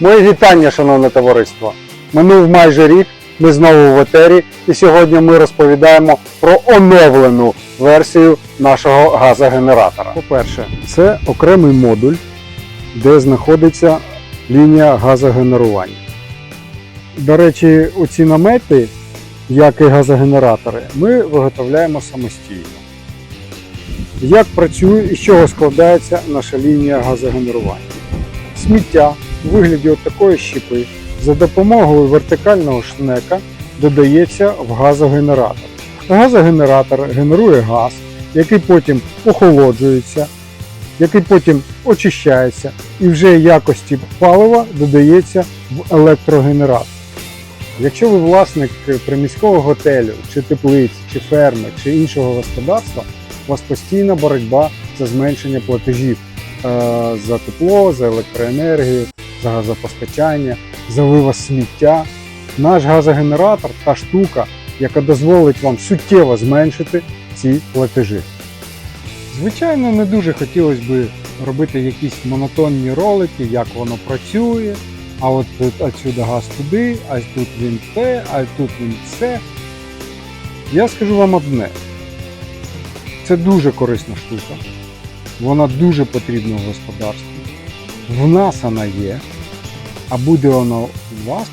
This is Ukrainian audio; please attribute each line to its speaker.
Speaker 1: Мої вітання, шановне товариство. Минув майже рік, ми знову в етері, і сьогодні ми розповідаємо про оновлену версію нашого газогенератора. По-перше, це окремий модуль, де знаходиться лінія газогенерування. До речі, оці намети, як і газогенератори, ми виготовляємо самостійно. Як працює і з чого складається наша лінія газогенерування? Сміття у вигляді такої щіпи за допомогою вертикального шнека додається в газогенератор. Газогенератор генерує газ, який потім охолоджується, який потім очищається і вже якості палива додається в електрогенератор. Якщо ви власник приміського готелю, чи теплиць, чи ферми, чи іншого господарства, у вас постійна боротьба за зменшення платежів е, за тепло, за електроенергію, за газопостачання, за вивоз сміття. Наш газогенератор та штука, яка дозволить вам суттєво зменшити ці платежі. Звичайно, не дуже хотілося б робити якісь монотонні ролики, як воно працює, а от отсюди газ туди, а тут він те, а тут він це. Я скажу вам одне. Це дуже корисна штука. Вона дуже потрібна в господарстві. В нас вона є, а буде воно у вас,